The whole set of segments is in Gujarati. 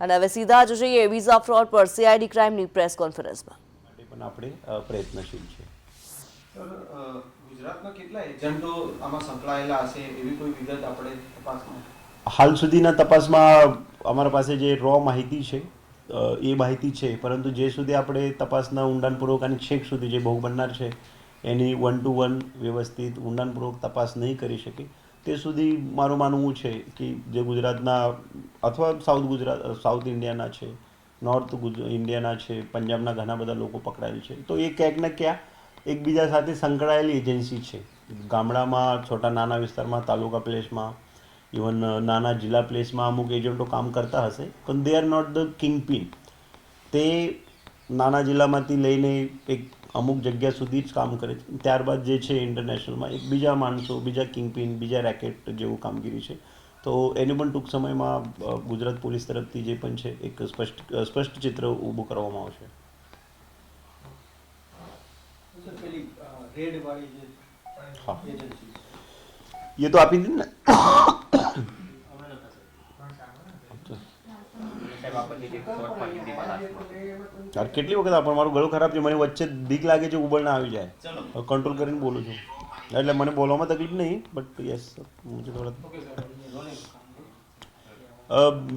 અને હવે સીધા જ જઈએ વિઝા ફ્રોડ પર સીઆઈડી ક્રાઇમની પ્રેસ કોન્ફરન્સમાં. માટે પણ આપણે પ્રયત્નશીલ છે સર ગુજરાતમાં કેટલા એજન્ટો આમાં સંકળાયેલા હશે? એવી કોઈ વિગત આપણે તપાસમાં? હાલ સુધીના તપાસમાં અમારા પાસે જે રો માહિતી છે એ માહિતી છે. પરંતુ જે સુધી આપણે તપાસના ઊંડાણપૂર્વક અને છેક સુધી જે ભોગ બનનાર છે એની વન ટુ વન વ્યવસ્થિત ઊંડાણપૂર્વક તપાસ નહીં કરી શકે તે સુધી મારું માનવું છે કે જે ગુજરાતના અથવા સાઉથ ગુજરાત, સાઉથ ઇન્ડિયાના છે, નોર્થ ઇન્ડિયાના છે, પંજાબના ઘણા બધા લોકો પકડાયેલ છે. તો એ ક્યાંક ને ક્યાં એકબીજા સાથે સંકળાયેલી એજન્સી છે. ગામડામાં, છોટા નાના વિસ્તારમાં, તાલુકા પ્લેસમાં, ઇવન નાના જિલ્લા પ્લેસમાં અમુક એજન્ટો કામ કરતા હશે. પણ they are not the kingpin તે નાના જિલ્લામાંથી લઈને એક અમુક જગ્યા સુધી જ કામ કરે છે. ત્યારબાદ જે છે ઇન્ટરનેશનલમાં એક બીજા માણસો બીજા કિંગપિન બીજા રેકેટ જેવું કામગીરી છે. તો એને પણ ટૂંક સમયમાં ગુજરાત પોલીસ તરફથી જે પણ છે એક સ્પષ્ટ સ્પષ્ટ ચિત્ર ઊભું કરવામાં આવશે. હા. એ તો આપી દીધું હા એજન્સી એ તો આપી દીધી ને યાર કેટલી વખત આપણ મારું ગળું ખરાબ છે મને વચ્ચે બીક લાગે છે ઉબળ ના આવી જાય. કંટ્રોલ કરીને બોલું છું. એટલે મને બોલવામાં તકલીફ નહીં બટ યસ મુझे થોડા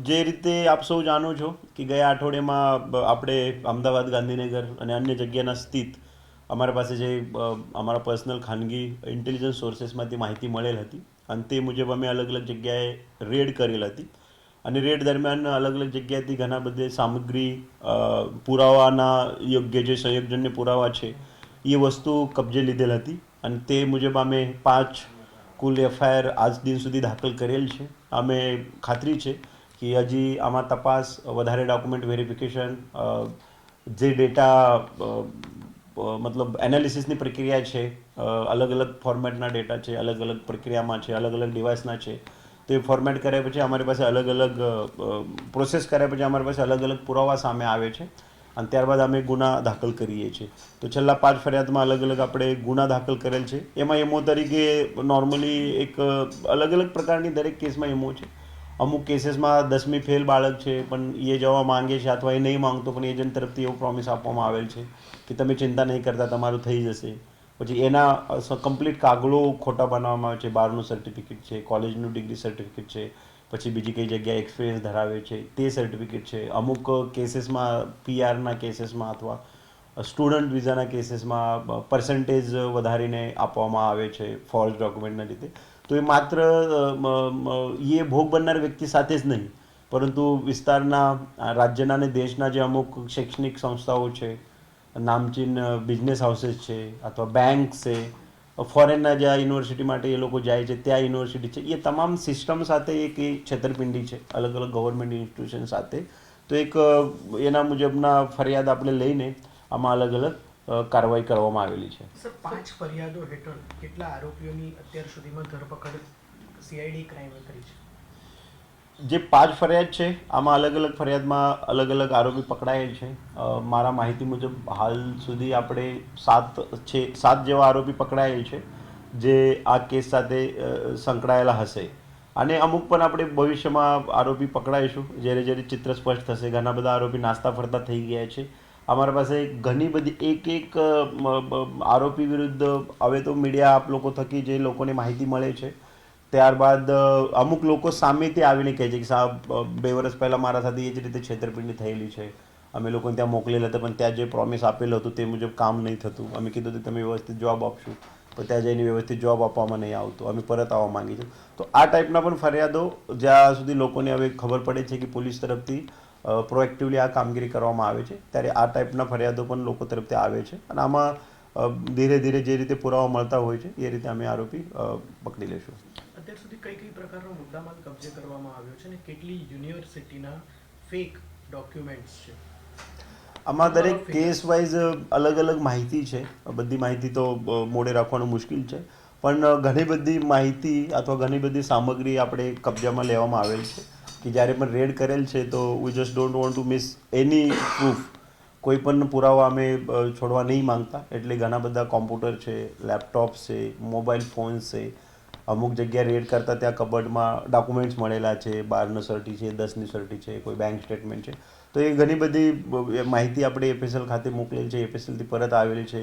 જે રીતે આપ સૌ જાણો છો કે ગયા અઠવાડિયામાં આપણે અમદાવાદ ગાંધીનગર અને અન્ય જગ્યાના સ્થિત અમારા પાસે જે અમારા પર્સનલ ખાનગી ઇન્ટેલિજન્સ સોર્સેસમાંથી માહિતી મળેલ હતી. અને તે મુજબ અમે અલગ અલગ જગ્યાએ રેડ કરેલ હતી. અને રેડ દરમિયાન અલગ અલગ જગ્યાએથી ઘણા બધે સામગ્રી પુરાવાના યોગ્ય જે સંયોજનને પુરાવા છે, એ વસ્તુ કબજે લીધેલ હતી. અને તે મુજબ અમે પાંચ કુલ એફઆઈઆર આજ દિન સુધી દાખલ કરેલ છે. અમે ખાતરી છે કે હજી આમાં તપાસ, વધારે ડોક્યુમેન્ટ વેરિફિકેશન જે ડેટા મતલબ એનાલિસિસની પ્રક્રિયા છે અલગ અલગ ફોર્મેટના ડેટા છે, અલગ અલગ પ્રક્રિયામાં છે, અલગ અલગ ડિવાઇસના છે તો ફોર્મેટ કર્યા પછી અમારી પાસે અલગ અલગ પ્રોસેસ કર્યા પછી અમારી પાસે અલગ અલગ પુરાવા સામે આવે છે. અને ત્યારબાદ અમે ગુના દાખલ કરીએ છીએ. તો છેલ્લા પાંચ ફરિયાદમાં અલગ અલગ આપણે ગુના દાખલ કરેલ છે. એમાં એમઓ તરીકે નોર્મલી એક અલગ અલગ પ્રકારની દરેક કેસમાં એમઓ છે. અમુક કેસીસમાં દસમી ફેલ બાળક છે, પણ એ જવા માંગે છે અથવા એ નહીં માંગતો, પણ એજન્ટ તરફથી એવો પ્રોમિસ આપવામાં આવેલ છે કે તમે ચિંતા નહીં કરતા, તમારું થઈ જશે. પછી એના કમ્પ્લીટ કાગળો ખોટા બનાવવામાં આવે છે. બારનું સર્ટિફિકેટ છે કોલેજનું ડિગ્રી સર્ટિફિકેટ છે, પછી બીજી કઈ જગ્યાએ એક્સપિરિયન્સ ધરાવે છે, તે સર્ટિફિકેટ છે. અમુક કેસીસમાં પીઆરના કેસીસમાં અથવા સ્ટુડન્ટ વિઝાના કેસીસમાં પર્સન્ટેજ વધારીને આપવામાં આવે છે ફોલ્સ ડોક્યુમેન્ટના લીધે તો એ માત્ર એ ભોગ બનનાર વ્યક્તિ સાથે જ નહીં. પરંતુ વિસ્તારના રાજ્યના અને દેશના જે અમુક શૈક્ષણિક સંસ્થાઓ છે નામચીન બિઝનેસ હાઉસીસ છે, અથવા બેંક છે ફોરેનના જ્યાં યુનિવર્સિટી માટે એ લોકો જાય છે, ત્યાં યુનિવર્સિટી છે, એ તમામ સિસ્ટમ સાથે એક એ છેતરપિંડી છે, અલગ અલગ ગવર્મેન્ટ ઇન્સ્ટિટ્યુશન સાથે. તો એક એના મુજબના ફરિયાદ આપણે લઈને આમાં અલગ અલગ કાર્યવાહી કરવામાં આવેલી છે. સર, પાંચ ફરિયાદો હેઠળ કેટલા આરોપીઓની અત્યાર સુધીમાં ધરપકડ સીઆઈડી ક્રાઇમે કરી છે? જે પાંચ ફરિયાદ છે, આમાં અલગ અલગ ફરિયાદમાં અલગ અલગ આરોપી પકડાયેલ છે. મારા માહિતી મુજબ હાલ સુધી આપણે સાત છે, સાત જેવા આરોપી પકડાયેલ છે, જે આ કેસ સાથે સંકળાયેલા હશે. અને અમુક પણ આપણે ભવિષ્યમાં આરોપી પકડાઈશું. જ્યારે જ્યારે ચિત્ર સ્પષ્ટ થશે, ઘણા બધા આરોપી નાસ્તા ફરતા થઈ ગયા છે. અમારા પાસે ઘણી બધી એક એક આરોપી વિરુદ્ધ હવે તો મીડિયા આપ લોકો થકી જે લોકોને માહિતી મળે છે ત્યારબાદ અમુક લોકો સામેથી આવીને કહે છે કે સાહેબ બે વર્ષ પહેલાં મારા સાથે એ જ રીતે છેતરપિંડી થયેલી છે. અમે લોકોને ત્યાં મોકલેલા હતા, પણ ત્યાં જે પ્રોમિસ આપેલું હતું તે મુજબ કામ નહીં થતું. અમે કીધું કે તમે વ્યવસ્થિત જવાબ આપશો. પણ ત્યાં જઈને વ્યવસ્થિત જવાબ આપવામાં નહીં આવતો. અમે પરત આવવા માંગીએ છીએ. તો આ ટાઈપના પણ ફરિયાદો જ્યાં સુધી લોકોને હવે ખબર પડે છે કે પોલીસ તરફથી પ્રોએક્ટિવલી આ કામગીરી કરવામાં આવે છે, ત્યારે આ ટાઈપના ફરિયાદો પણ લોકો તરફથી આવે છે. અને આમાં ધીરે ધીરે જે રીતે પુરાવા મળતા હોય છે, એ રીતે અમે આરોપી પકડી લેશું અત્યાર સુધી કઈ કઈ પ્રકારનો મુદ્દામાલ કબજે કરવામાં આવ્યો છે અને કેટલી યુનિવર્સિટીના ફેક ડોક્યુમેન્ટ્સ છે? આમાં દરેક કેસ વાઇઝ અલગ અલગ માહિતી છે. બધી માહિતી તો મોડે રાખવાનું મુશ્કેલ છે. પણ ઘણી બધી માહિતી અથવા ઘણી બધી સામગ્રી આપણે કબજામાં લેવામાં આવેલ છે. કે જ્યારે પણ રેડ કરેલ છે તો we just don't want to miss any proof કોઈ પણ પુરાવા અમે છોડવા નહીં માંગતા. એટલે ઘણા બધા કોમ્પ્યુટર છે લેપટોપ છે મોબાઈલ ફોન્સ છે અમુક જગ્યાએ રેડ કરતાં ત્યાં કબડમાં ડોક્યુમેન્ટ્સ મળેલા છે, બારનો સર્ટી છે, દસની સર્ટી છે, કોઈ બેંક સ્ટેટમેન્ટ છે. તો એ ઘણી બધી માહિતી આપણે એફએસએલ ખાતે મોકલેલ છે એફએસએલથી પરત આવેલી છે.